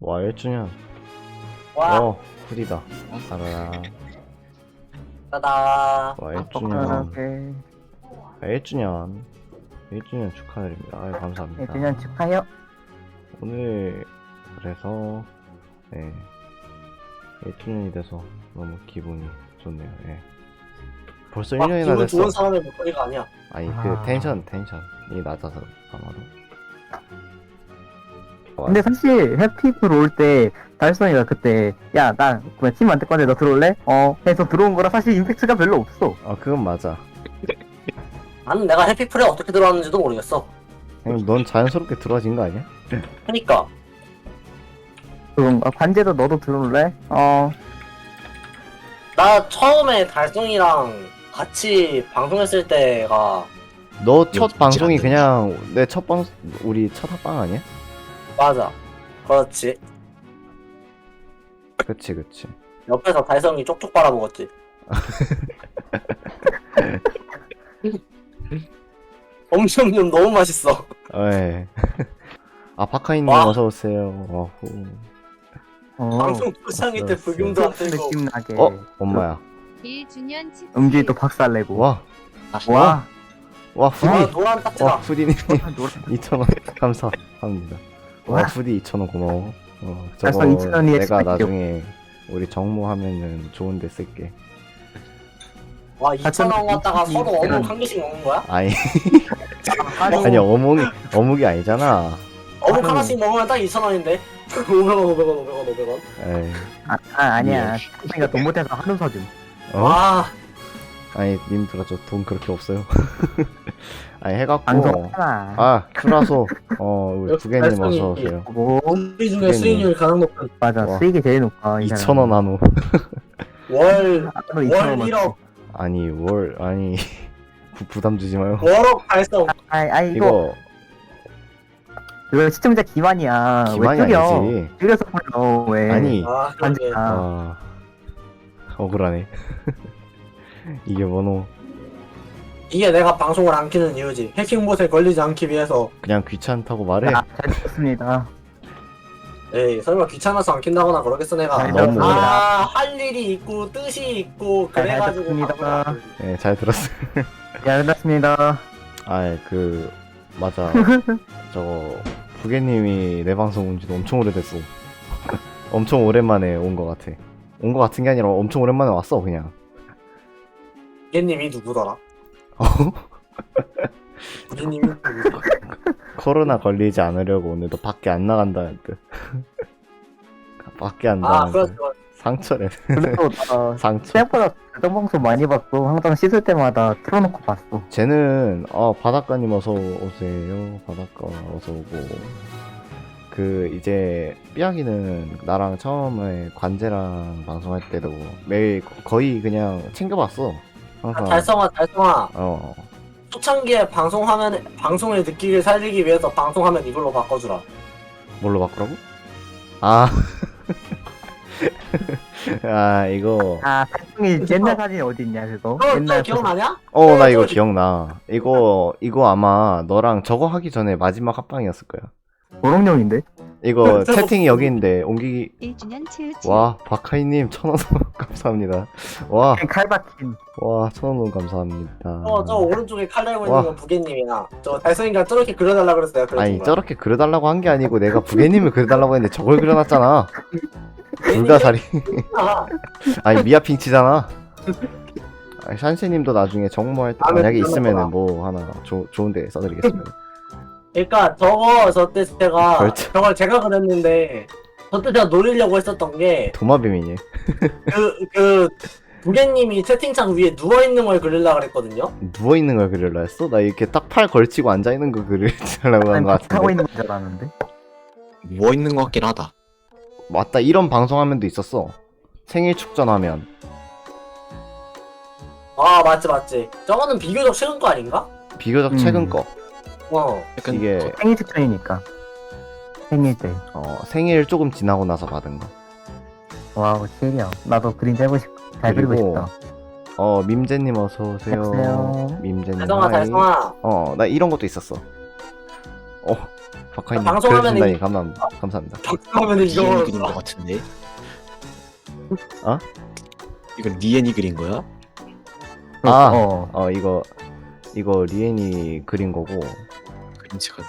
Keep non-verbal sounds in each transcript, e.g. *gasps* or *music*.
와 1주년 와, 어 후디다 알아라 따다. 와 아, 1주년 오케이. 1주년 1주년 축하드립니다 아유 감사합니다 1주년 축하해요. 오늘 그래서 네 1주년이 돼서 너무 기분이 좋네요 예. 벌써 막 1년이나 기분 됐어 좋은 사람의 목소리가 아니야. 아니 그 아. 텐션 텐션이 낮아서 아마도 근데 사실 해피풀 올때 달성이가 그때 야나 그냥 팀 만들 건데 너 들어올래? 어 해서 들어온 거라 사실 임팩트가 별로 없어. 아 그건 맞아 나는 내가 해피풀에 어떻게 들어왔는지도 모르겠어. 넌 자연스럽게 들어와진 거 아니야? 그니까. 그런가? 관제도 너도 들어올래? 어 나 처음에 달성이랑 같이 방송했을 때가 너 첫 방송이 그냥 내 첫 방 우리 첫 합방 아니야? 맞아. 그렇지. 그치 그치 옆에서 달성이 쪽쪽 빨아먹었지. *laughs* 엄청 좀 너무 맛있어. 에. *laughs* 아 바카이님 와. 어서 오세요. 어후. 어. 방송 초창기 때 그랬어. 불금도 안 뜨고. 느낌 나게. 어 엄마야. 1주년 축하. 음주이 또 박살 내고. 와. 와. 와 아, 후디. 노란 와 딱지다. 후디님 *laughs* 노란- 2천 원 감사합니다. 와 와. 후디 2천 원 고마워. 어 저거 2,000 원이 내가 스펙이요. 나중에 우리 정모하면은 좋은데 쓸게. 와 2천 원 갖다가 이- 서로 이- 어묵 한 개씩 먹는 거야? 아니 아니, 아니 어묵이 어묵이 아니잖아. 어묵 아유. 하나씩 먹으면 딱 2천 원인데. 500원, 500원, 500원, 500원. 에이. 아, 아 아니야. 달성이가 돈 못해서 한우 사줌. 어? 와, 아니 님들아 저 돈 그렇게 없어요. *laughs* 아니 해갖고 방송하잖아. 아 큐라소 어 우리 역시 부개님 발성이 어서 오세요. 뭐 우리 중에. 수익률 가장 높은 맞아 와. 수익이 제일 높아. 이 2천 원 한우. *laughs* 월, 사람. 2천 월원 1억, 아니 월 아니 *laughs* 부, 부담 주지 마요. 월억 달성. 아이 아이 이거 이거 이거 시청자 기만이야. 기만이 왜 줄여? 아니지. 줄여서 불러 왜? 아니 아, 그러게. 아. 아 억울하네. 이게 뭐노? 이게 내가 방송을 안 키는 이유지. 해킹봇에 걸리지 않기 위해서. 그냥 귀찮다고 말해. 아, 잘 듣습니다. 에이, 설마 귀찮아서 안 킨다거나 그러겠어, 내가. 잘 너무 아, 할 일이 있고, 뜻이 있고, 잘 그래가지고. 듣습니다. 방송을 안 키는 네, 잘 들었어요. 잘 들었습니다. 아그 맞아. *laughs* 저거 부개님이 내 방송 온 지도 엄청 오래됐어. 엄청 오랜만에 온 것 같아. 온 것 같은 게 아니라 엄청 오랜만에 왔어 그냥. 부개님이 누구더라? 어? *laughs* 부개님이 누구더라? 코로나 걸리지 않으려고 오늘도 밖에 안 나간다는 뜻. *laughs* 밖에 안 아, 나가는 그렇지, 뜻. 그렇지. 상처래. 그래도 나 *laughs* 상처. 생각보다 자동 방송 많이 봤어. 항상 씻을 때마다 틀어놓고 봤어. 쟤는 어 바닷가님 어서 오세요. 바닷가 어서 오고. 그 이제 삐약이는 나랑 처음에 관제랑 방송할 때도 매일 거의 그냥 챙겨봤어. 아, 항상. 달성아, 달성아. 어. 초창기에 방송하면, 방송의 느낌을 살리기 위해서 방송하면 이걸로 바꿔주라. 뭘로 바꾸라고? 아. *laughs* 아 이거 아, 달성이 옛날 사진 어디 있냐 그거? 너, 너 옛날 기억나냐? 어 나 이거 저- 기억나 이거 이거 아마 너랑 저거 하기 전에 마지막 합방이었을 거야 고롱룡인데? 이거 채팅이 여기 있는데 옮기기 1주년 칠칠. 와 바카이님 천원 *laughs* 감사합니다 와 칼바킨. 와 천원 감사합니다 어, 저 오른쪽에 칼 달고 와. 있는 건 부개님이야. 저 달성이가 저렇게 그려달라 그래서 내가 그려준 아니 거야. 저렇게 그려달라고 한 게 아니고 내가 부개님을 그려달라고 했는데 저걸 그려놨잖아 불가사리 아, *laughs* 아니 미아핑치잖아 아니, 샨시님도 나중에 정모할 때 아, 만약에 있으면은 보다. 뭐 하나 조, 좋은 데 써드리겠습니다 그러니까 저거 저때 제가 벌써. 저걸 제가 그렸는데 저때 제가 노리려고 했었던 게 도마뱀이네 *laughs* 그, 그, 부개님이 채팅창 위에 누워 있는 걸 그리려고 그랬거든요? 누워 있는 걸 그리려 했어? 나 이렇게 딱 팔 걸치고 앉아 있는 거 그리려고 *laughs* 한 거 하고 같은데 있는 줄 알았는데. 누워 있는 것 같긴 하다. 맞다 이런 방송 화면도 있었어 생일 축전하면 아, 맞지, 맞지. 저거는 비교적 최근 거 아닌가? 비교적 음. 최근 거 어. 약간 이게 생일 축전이니까. 생일 때. 어, 생일 조금 지나고 나서 받은 거 와우, 실이야. 나도 그림 해보고 싶, 잘 그리고 그리고 싶다. 어 밈제님 어서 오세요 안녕하세요. 밈제님 달성아, 하이 달성아. 어 나 이런 것도 있었어 어 박하이님 방송하면은- 그려준다니 감사합니다. 감사합니다. 리엔이 이거 그린 거 같은데? 어? 이건 리엔이 그린 거야? 아. 어. 어 이거 이거 리엔이 그린 거고 그림체가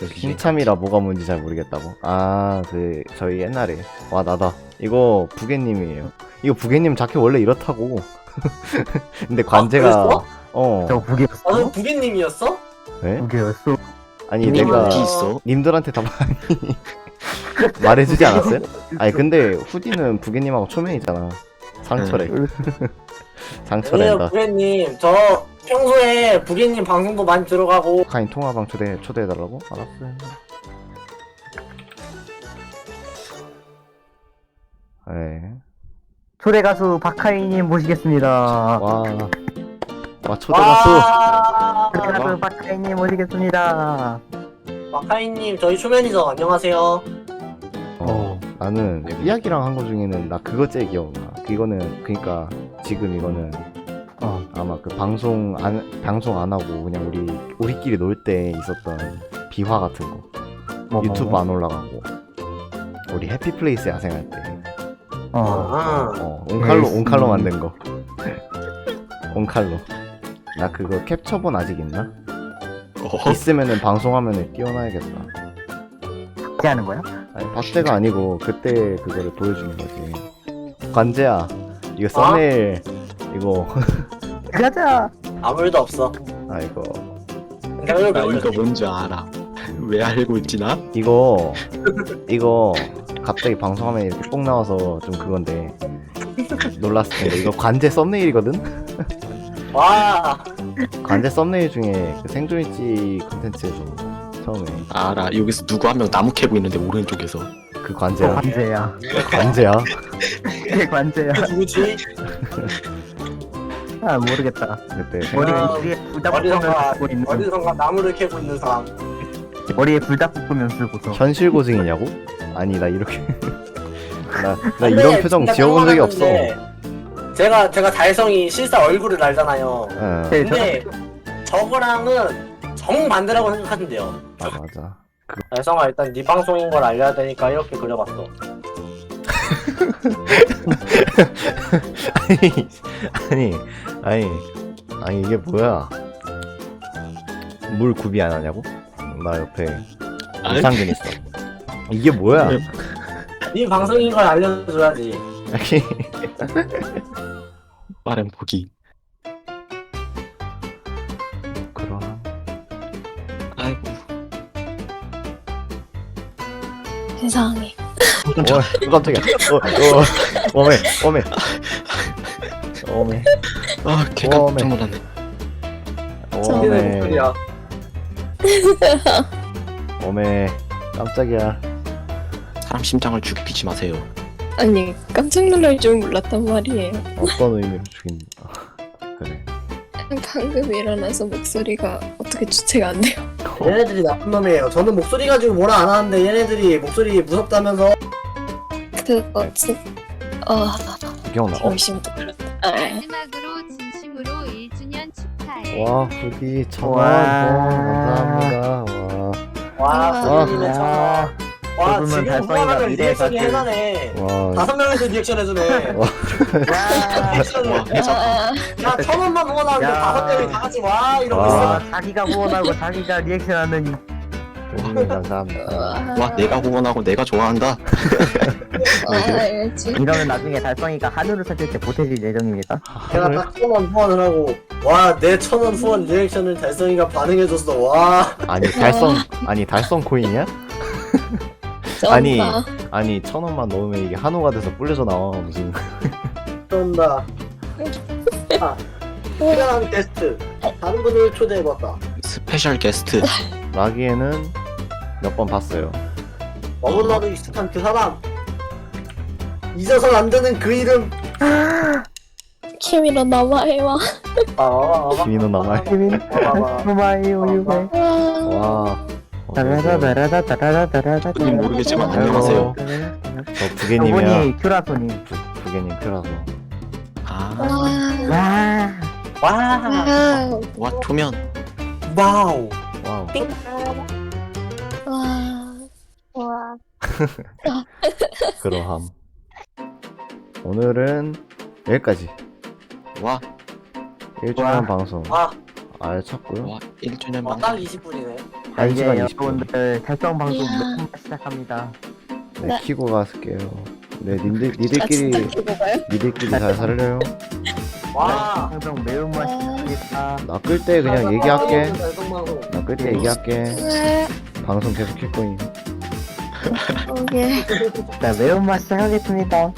리엔 흰참이라 뭐가 뭔지 잘 모르겠다고. 아 그 저희 옛날에 와 나다. 이거 부개님이에요. 이거 부개님 자켓 원래 이렇다고. *laughs* 근데 관제가 그랬어? 어저 부계였어? 나는 부개님이었어? 네? 부계였어? 아니 부개님 내가 어디 있어? 님들한테 다 많이 *laughs* 말해주지 않았어요? 아니 근데 후디는 부개님하고 초면이잖아. 상철에 상철에다. 네, *laughs* 부개님 저 평소에 부개님 방송도 많이 들어가고 카인 통화방 초대 초대해달라고? 알았어요. 네. 초대 가수 박하이님 모시겠습니다. 와. 와 초대 가수. 와 초대 가수 박하이님 모시겠습니다. 마카이님 저희 초면이죠 안녕하세요 어. 나는 이야기랑 한 거 중에는 나 그거 제일 기억나. 이거는 그니까 지금 이거는 어. 아마 그 방송 안 방송 안 하고 그냥 우리 우리끼리 놀 때 있었던 비화 같은 거. 뭐, 유튜브 뭐, 안 올라가고. 우리 해피플레이스 야생할 때. 어. 아 어, 온칼로 에이씨. 온칼로 만든 거. 온칼로. 나 그거 캡처본 아직 있나? 어? 있으면은 방송화면에 띄워놔야겠다. 어떻게 하는 거야? 아니 박대가 아니고 그때 그거를 보여주는 거지. 관재야, 이거 썸네일 이거 *laughs* 가자. 아무 일도 없어 아 내가 나 이거 뭔지 알아 *laughs* 왜 알고 있지 나? 이거 이거 갑자기 방송화면에 이렇게 뽕 나와서 좀 그건데 놀랐을 텐데 이거 관제 썸네일이거든. 와 관제 썸네일 중에 그 생존일지 콘텐츠에서 처음에 알아 여기서 누구 한 명 나무 캐고 있는데 오른쪽에서 그또 관제야. 관제야. 관제야. 이게 *laughs* 관제야. 누구지? 아 모르겠다. 그때 머리에 아, 머리에 불닭 어디선가 볶으면 쓰고 있는 어디선가 나무를 캐고 있는 사람 머리에 불닭 볶으면 쓰고서. 현실 고증이냐고? 아니 나 이렇게 *laughs* 나, 나 근데 이런 표정 진짜 지어본 적이 없어. 제가 제가 달성이 실사 얼굴을 알잖아요 어, 네, 근데 저거랑은 정반대라고 생각하는데요 맞아 맞아. 달성아 일단 네 방송인 걸 알려야 되니까 이렇게 그려봤어 아니 아니 아니 아니 이게 뭐야? 물 구비 안 하냐고? 나 옆에 아니, 이상균 있어. 이게 뭐야? 네 방송인 걸 알려줘야지 아니 빠른 포기 그럼 아이고 세상에. 어 깜짝이야. 어, 어, 어메 어메 어메 아 어메. 깜짝 놀랐네 어메 어메 깜짝이야. 사람 심장을 죽이지 마세요 아니 깜짝 놀랄 줄 몰랐단 말이에요. 어떤 의미로 죽인? 아, 그래. 방금 일어나서 목소리가 어떻게 주체가 안 돼요. *laughs* 얘네들이 나쁜 놈이에요 저는 목소리 가지고 뭐라 안 하는데 얘네들이 목소리 무섭다면서 그거 진. 어 기억나? 어, 그렇다. 아, 마지막으로 진심으로 1주년 축하해. 와 후기 천원 와. 감사합니다. 와. 와 와. 지금 달성이가 미래의 리액션이 사실. 해나네 와. 다섯 명에서 리액션 해주네 와. 아, 야 천 원만 후원하는데 야. 다섯 명이 다 같이 와 이러고 와. 있어 와 자기가 후원하고 자기가 리액션하는 이 감사합니다. 와 내가 후원하고 내가 좋아한다 아, 알지. 이러면 나중에 달성이가 한우를 사줄 때 보태질 예정입니다. 제가 딱 천 원 후원을 하고 와 내 천 원 후원 리액션을 달성이가 반응해줬어 와 아니 달성 아니 달성 코인이야? 아니. 아니 천 원만 넣으면 이게 한우가 돼서 불려서 나와 무슨? 그런다 아 특별한 게스트 다른 분을 초대해봤다 스페셜 게스트 *laughs* 라기에는 몇 번 봤어요. 너무나도 익숙한 그 사람 잊어선 안 되는 그 이름 키미로 남아해와. 아 김인호 남아. 지민 봐봐. 스마이오 유메 아, 와. 부님 그 모르겠지만 안녕하세요. 저 부개님이야. 저분이 큐라소님. 부, 부개님 큐라소. 아, 와. 와. 와. 투면. 와우. 와우. 와. 와. 그러함. 오늘은 여기까지. 와, 1주년 방송. 와, 알찼고요. 와 1주년 방송. 딱 20분이네. 자, 이제 1시간 20분. 여러분들 달성 방송 이야. 매번 시작합니다. 네, 네. 키고 가실게요. 네, 님들, 아 진짜 니들끼리, 키고 가요? 니들끼리 잘 살려요. 와. 항상 매운맛 시작합니다. 나 끌 때 그냥 얘기할게. 나 끌 때 얘기할게. 네. 방송 계속 킬 거임. 오케이. 자, 매운맛 시작하겠습니다.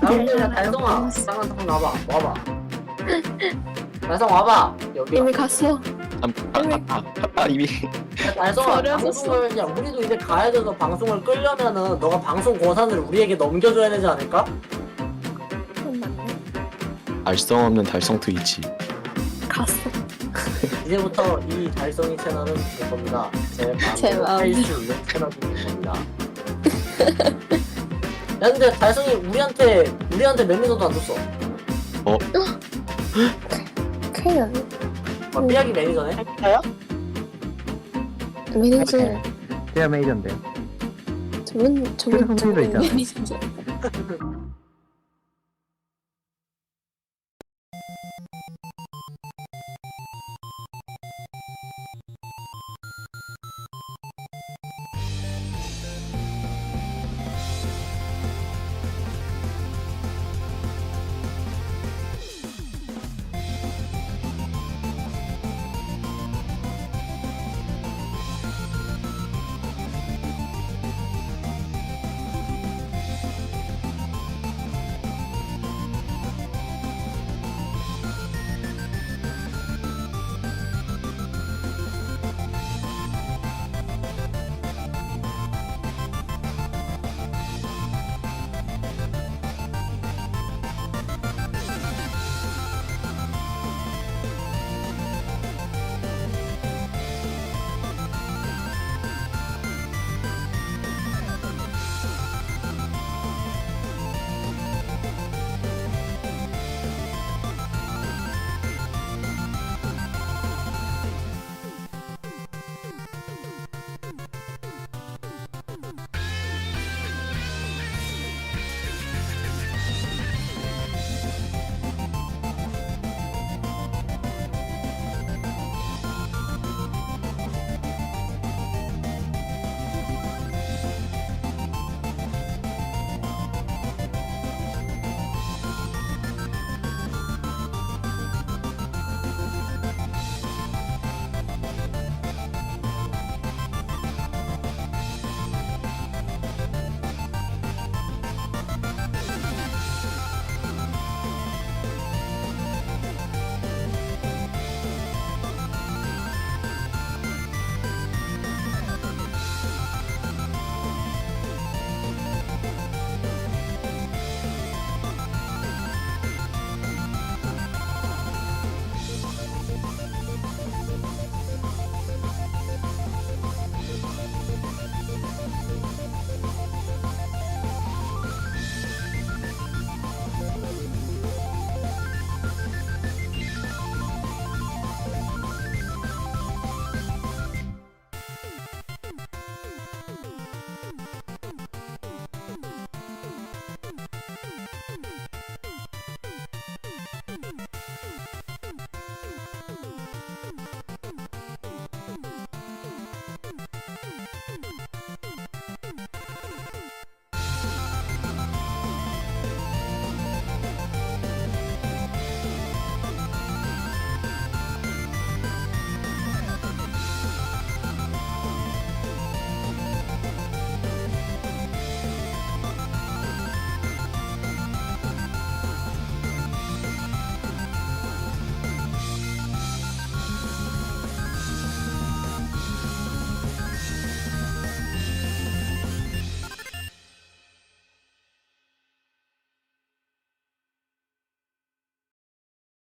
달성아, 달성아. 잠깐 와봐. 와봐. 달성 와봐. 여기. 이미 갔어. 아, 아, 아, 이미. 달성아, 버려졌어. 방송을, 야, 우리도 이제 가야 돼서 방송을 끌려면은 너가 방송 권한을 우리에게 넘겨줘야 되지 않을까? 달성 없는 달성 트위치. 갔어. *laughs* 이제부터 이 달성이 채널은 제 겁니다. 제 제 마음대로 마음대로. 할수 있는 채널이 될 겁니다. *laughs* 야 근데 달성이 우리한테 우리한테 매니저도 안 줬어. *gasps* 큰일 났네. 아, 삐약이 매니저네. 매니저, 제가 매니저인데. 저분, 저분, 저분 매니저.